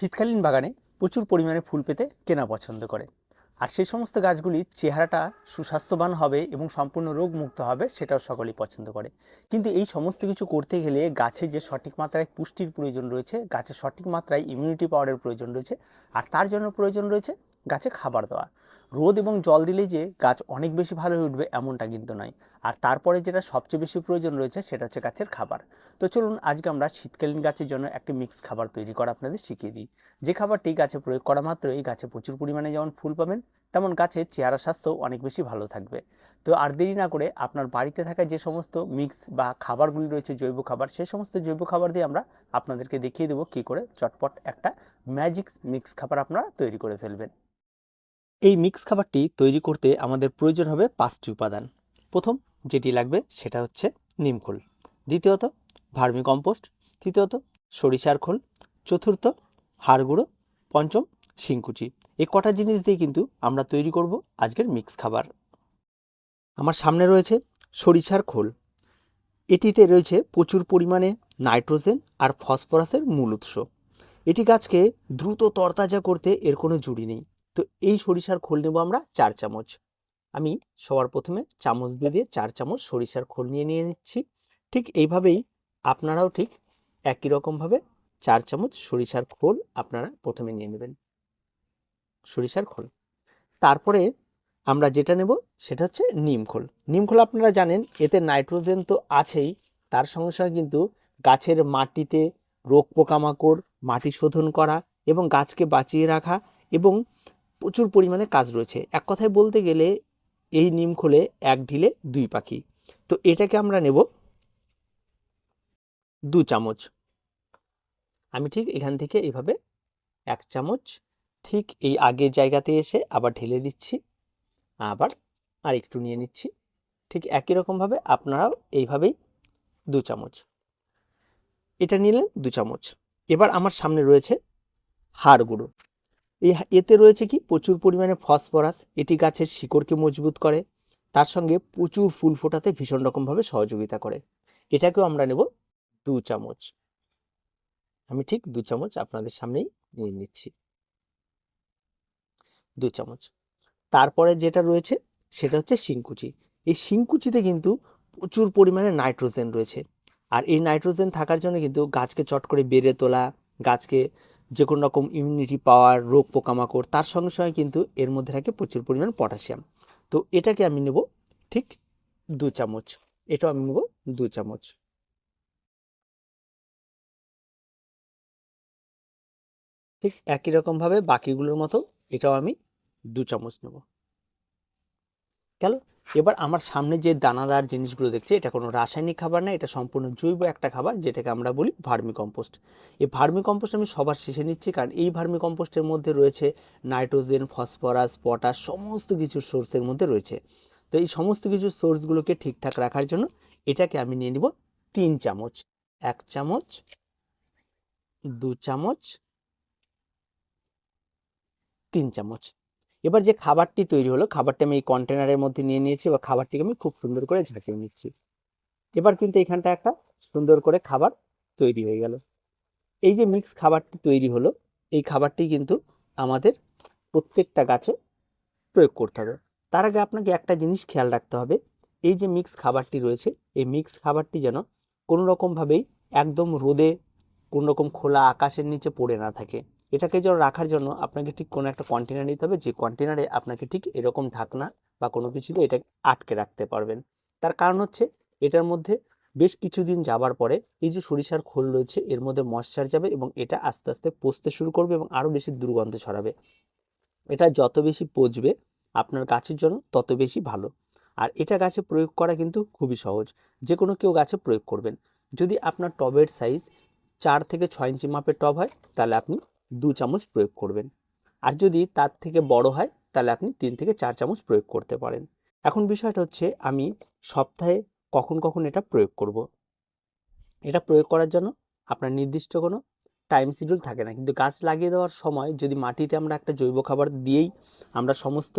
শীতকালীন বাগানে প্রচুর পরিমাণে ফুল পেতে কেনা পছন্দ করে। আর সেই সমস্ত গাছগুলির চেহারাটা সুস্বাস্থ্যবান হবে এবং সম্পূর্ণ রোগমুক্ত হবে সেটাও সকলেই পছন্দ করে। কিন্তু এই সমস্ত কিছু করতে গেলে গাছে যে সঠিক মাত্রায় পুষ্টির প্রয়োজন রয়েছে, গাছে সঠিক মাত্রায় ইমিউনিটি পাওয়ারের প্রয়োজন রয়েছে, আর তার জন্য প্রয়োজন রয়েছে গাছে খাবার দেওয়া। রোদ এবং জল দিলেই যে গাছ অনেক বেশি ভালো হয়ে উঠবে এমনটা কিন্তু নয়। আর তারপরে যেটা সবচেয়ে বেশি প্রয়োজন রয়েছে সেটা হচ্ছে গাছের খাবার। তো চলুন আজকে আমরা শীতকালীন গাছের জন্য একটি মিক্স খাবার তৈরি করা আপনাদের শিখিয়ে দিই। যে খাবারটি গাছে প্রয়োগ করা মাত্রই গাছে প্রচুর পরিমাণে যেমন ফুল পাবেন, তেমন গাছের চেহারা স্বাস্থ্য অনেক বেশি ভালো থাকবে। তো আর দেরি না করে আপনার বাড়িতে থাকা যে সমস্ত মিক্স বা খাবারগুলি রয়েছে, জৈব খাবার সেই সমস্ত জৈব খাবার দিয়ে আমরা আপনাদেরকে দেখিয়ে দেবো কী করে চটপট একটা ম্যাজিক মিক্স খাবার আপনারা তৈরি করে ফেলবেন। এই মিক্স খাবারটি তৈরি করতে আমাদের প্রয়োজন হবে পাঁচটি উপাদান। প্রথম যেটি লাগবে সেটা হচ্ছে নিমখোল দ্বিতীয়ত ভার্মি কম্পোস্ট। তৃতীয়ত সরিষার খোল। চতুর্থ হাড় গুঁড়ো। পঞ্চম শিংকুচি। এই কটা জিনিস দিয়ে কিন্তু আমরা তৈরি করব আজকের মিক্স খাবার। আমার সামনে রয়েছে সরিষার খোল। এটিতে রয়েছে প্রচুর পরিমাণে নাইট্রোজেন আর ফসফরাসের মূল উৎস। এটি গাছকে দ্রুত তরতাজা করতে এর কোনো জুড়ি নেই। তো এই সরিষার খোল নেব আমরা চার চামচ। আমি সবার প্রথমে চামচ দিয়ে দিয়ে চার চামচ সরিষার খোল নিয়ে নিয়ে নিচ্ছি। ঠিক এইভাবেই আপনারাও ঠিক একই রকমভাবে চার চামচ সরিষার খোল আপনারা প্রথমে নিয়ে নেবেন। সরিষার খোল। তারপরে আমরা যেটা নেব সেটা হচ্ছে নিম নিমখোল নিমখোল আপনারা জানেন, এতে নাইট্রোজেন তো আছেই, তার সঙ্গে সঙ্গে কিন্তু গাছের মাটিতে রোগ পোকামাকড়, মাটি শোধন করা এবং গাছকে বাঁচিয়ে রাখা এবং প্রচুর পরিমাণে কাজ রয়েছে। এক কথায় বলতে গেলে এই নিম খোলে এক ঢিলে দুই পাখি। তো এটাকে আমরা নেব দু চামচ। আমি ঠিক এখান থেকে এইভাবে এক চামচ, ঠিক এই আগের জায়গাতে এসে আবার ঢেলে দিচ্ছি। আবার আর একটু নিয়ে নিচ্ছি। ঠিক একই রকমভাবে আপনারাও এইভাবেই দু চামচ। এটা নিলেন দু চামচ। এবার আমার সামনে রয়েছে হাড় গুঁড়ো। এতে রয়েছে কি? প্রচুর পরিমাণে ফসফরাস, এটি গাছের শিকড়কে মজবুত করে, তার সঙ্গে প্রচুর ফুল ফোটাতে ভীষণ রকমভাবে সহযোগিতা করে। এটাকেও আমরা নেব দু চামচ। আমি ঠিক দু চামচ আপনাদের সামনেই নিয়ে নিচ্ছি। দু চামচ। তারপরে যেটা রয়েছে, সেটা হচ্ছে শিংকুচি। এই শিংকুচিতে কিন্তু প্রচুর পরিমাণে নাইট্রোজেন রয়েছে। আর এই নাইট্রোজেন থাকার জন্য কিন্তু গাছকে চট করে বেড়ে তোলা, গাছকে যে কোনো রকম ইমিউনিটি পাওয়ার রোগ পোকামাকড়, তার সঙ্গে সঙ্গে কিন্তু এর মধ্যে থাকে প্রচুর পরিমাণ পটাশিয়াম তো এটাকে আমি নেব ঠিক দু চামচ। এটাও আমি নেব দু চামচ। ঠিক একই রকমভাবে বাকিগুলোর মতো এটাও আমি দু চামচ নেব। গেল? এবার আমার সামনে যে দানাদার জিনিসগুলো দেখছি, এটা কোনো রাসায়নিক খাবার না, এটা সম্পূর্ণ জৈব একটা খাবার, যেটাকে আমরা বলি ভার্মি কম্পোস্ট এই ভার্মি কম্পোস্ট আমি সবার শেষে নিচ্ছি, কারণ এই ভার্মি কম্পোস্টের মধ্যে রয়েছে নাইট্রোজেন, ফসফরাস, পটাশ, সমস্ত কিছু সোর্সের মধ্যে রয়েছে। তো এই সমস্ত কিছু সোর্সগুলোকে ঠিকঠাক রাখার জন্য এটাকে আমি নিয়ে নিব তিন চামচ, এক চামচ, দু চামচ, তিন চামচ। এবার যে খাবারটি তৈরি হলো, খাবারটি আমি এই কন্টেনারের মধ্যে নিয়ে নিয়েছি বা খাবারটিকে আমি খুব সুন্দর করে ঝাঁকিয়ে নিচ্ছি। এবার কিন্তু এখানটা একটা সুন্দর করে খাবার তৈরি হয়ে গেল। এই যে মিক্স খাবারটি তৈরি হলো, এই খাবারটি কিন্তু আমাদের প্রত্যেকটা গাছে প্রয়োগ করতে হবে। তার আগে আপনাকে একটা জিনিস খেয়াল রাখতে হবে, এই যে মিক্স খাবারটি রয়েছে, এই মিক্স খাবারটি যেন কোনো রকমভাবেই একদম রোদে কোনো রকম খোলা আকাশের নিচে পড়ে না থাকে। এটাকে যেন রাখার জন্য আপনাকে ঠিক কোনো একটা কন্টেনার নিতে হবে, যে কন্টেনারে আপনাকে ঠিক এরকম ঢাকনা বা কোনো কিছু দিয়ে এটা আটকে রাখতে পারবেন। তার কারণ হচ্ছে এটার মধ্যে বেশ কিছুদিন যাবার পরে এই যে সরিষার খোল রয়েছে, এর মধ্যে ময়শ্চার যাবে এবং এটা আস্তে আস্তে পচতে শুরু করবে এবং আরও বেশি দুর্গন্ধ ছড়াবে। এটা যত বেশি পচবে আপনার গাছের জন্য তত বেশি ভালো। আর এটা গাছে প্রয়োগ করা কিন্তু খুবই সহজ। যে কোনো কেউ গাছে প্রয়োগ করবেন। যদি আপনার টবের সাইজ চার থেকে ছয় ইঞ্চি মাপের টব হয়, তাহলে আপনি দু চামচ প্রয়োগ করবেন। আর যদি তার থেকে বড় হয়, তাহলে আপনি তিন থেকে চার চামচ প্রয়োগ করতে পারেন। এখন বিষয়টা হচ্ছে, আমি সপ্তাহে কখন কখন এটা প্রয়োগ করব। এটা প্রয়োগ করার জন্য আপনার নির্দিষ্ট কোনো টাইম শিডিউল থাকে না। কিন্তু গাছ লাগিয়ে দেওয়ার সময় যদি মাটিতে আমরা একটা জৈব খাবার দিয়েই আমরা সমস্ত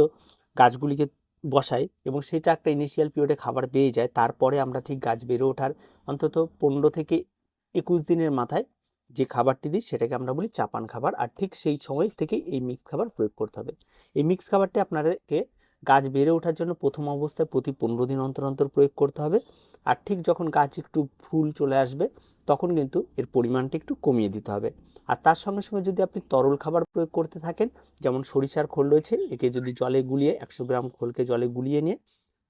গাছগুলিকে বসাই এবং সেটা একটা ইনিশিয়াল পিরিয়ডে খাবার পেয়ে যায়, তারপরে আমরা ঠিক গাছ বেড়ে ওঠার অন্তত পনেরো থেকে একুশ দিনের মাথায় যে খাবারটি দিই সেটাকে আমরা বলি চাপান খাবার। আর ঠিক সেই সময় থেকেই এই মিক্স খাবার প্রয়োগ করতে হবে। এই মিক্স খাবারটি আপনাদেরকে গাছ বেড়ে ওঠার জন্য প্রথম অবস্থায় প্রতি পনেরো দিন অন্তর অন্তর প্রয়োগ করতে হবে। আর ঠিক যখন গাছ একটু ফুল চলে আসবে, তখন কিন্তু এর পরিমাণটা একটু কমিয়ে দিতে হবে। আর তার সঙ্গে সঙ্গে যদি আপনি তরল খাবার প্রয়োগ করতে থাকেন, যেমন সরিষার খোল রয়েছে, একে যদি জলে গুলিয়ে, একশো গ্রাম খোলকে জলে গুলিয়ে নিয়ে,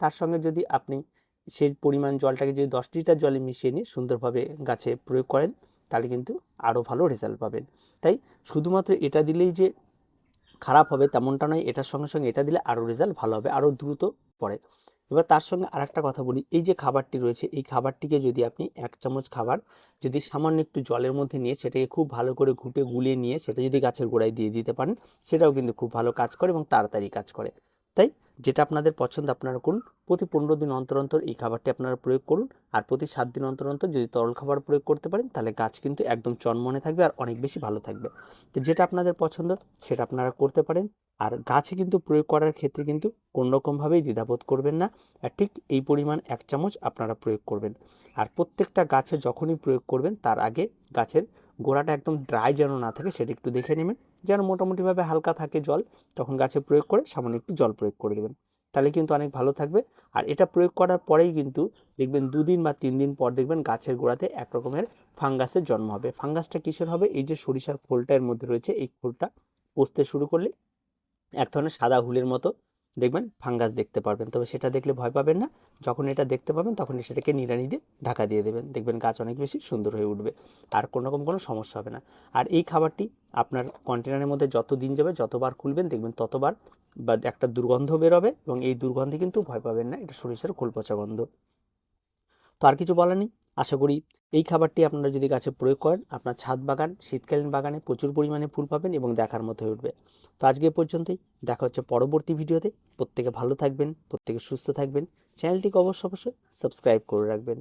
তার সঙ্গে যদি আপনি সেই পরিমাণ জলটাকে যদি দশ লিটার জলে মিশিয়ে নিয়ে সুন্দরভাবে গাছে প্রয়োগ করেন তাহলে কিন্তু আরও ভালো রেজাল্ট পাবেন। তাই শুধুমাত্র এটা দিলেই যে খারাপ হবে তেমনটা নয়, এটার সঙ্গে সঙ্গে এটা দিলে আরও রেজাল্ট ভালো হবে আরও দ্রুত পড়ে। এবার তার সঙ্গে আর একটা কথা বলি, এই যে খাবারটি রয়েছে, এই খাবারটিকে যদি আপনি এক চামচ খাবার যদি সামান্য একটু জলের মধ্যে নিয়ে সেটাকে খুব ভালো করে ঘুটে গুলিয়ে নিয়ে সেটা যদি গাছের গোড়ায় দিয়ে দিতে পারেন, সেটাও কিন্তু খুব ভালো কাজ করে এবং তাড়াতাড়ি কাজ করে। তাই যেটা আপনাদের পছন্দ, আপনারা করুন। প্রতি পনেরো দিন অন্তর অন্তর এই খাবারটি আপনারা প্রয়োগ করুন। আর প্রতি সাত দিন অন্তর অন্তর যদি তরল খাবার প্রয়োগ করতে পারেন, তাহলে গাছ কিন্তু একদম চনমনে থাকবে আর অনেক বেশি ভালো থাকবে। তো যেটা আপনাদের পছন্দ, সেটা আপনারা করতে পারেন। আর গাছে কিন্তু প্রয়োগ করার ক্ষেত্রে কিন্তু কোনোরকমভাবেই দ্বিধাবোধ করবেন না। আর ঠিক এই পরিমাণ এক চামচ আপনারা প্রয়োগ করবেন। আর প্রত্যেকটা গাছে যখনই প্রয়োগ করবেন, তার আগে গাছের গোড়াটা একদম ড্রাই যেন না থাকে সেটা একটু দেখে নেবেন। যেন মোটামুটিভাবে হালকা থাকে জল, তখন গাছে প্রয়োগ করে সামান্য একটু জল প্রয়োগ করে দেবেন তাহলে কিন্তু অনেক ভালো থাকবে। আর এটা প্রয়োগ করার পরেই কিন্তু দেখবেন দুদিন বা তিন দিন পর দেখবেন গাছের গোড়াতে এক রকমের ফাঙ্গাসের জন্ম হবে। ফাঙ্গাসটা কিসের হবে? এই যে সরিষার খোলটা এর মধ্যে রয়েছে এই খোলটা পচতে শুরু করলে এক ধরনের সাদা হুলের মতো দেখবেন ফাঙ্গাস দেখতে পারবেন। তবে সেটা দেখলে ভয় পাবেন না। যখন এটা দেখতে পাবেন, তখন সেটাকে নিড়ানি দিয়ে ঢাকা দিয়ে দেবেন। দেখবেন গাছ অনেক বেশি সুন্দর হয়ে উঠবে। আর কোনো রকম কোনো সমস্যা হবে না। আর এই খাবারটি আপনার কন্টেনারের মধ্যে যত দিন যাবে, যতবার খুলবেন, দেখবেন ততবার বা একটা দুর্গন্ধ বেরোবে এবং এই দুর্গন্ধে কিন্তু ভয় পাবেন না। এটা সরিষার খোল পচা গন্ধ। তো আর কিছু বলার নেই? আশা করি এই খাবারটি আপনারা যদি গাছে প্রয়োগ করেন, আপনার ছাদ বাগান, শীতকালীন বাগানে প্রচুর পরিমাণে ফুল পাবেন এবং দেখার মতো হয়ে উঠবে। তো আজকে পর্যন্তই। দেখা হচ্ছে পরবর্তী ভিডিওতে। প্রত্যেকে ভালো থাকবেন, প্রত্যেকে সুস্থ থাকবেন। চ্যানেলটিকে অবশ্য অবশ্যই সাবস্ক্রাইব করে রাখবেন।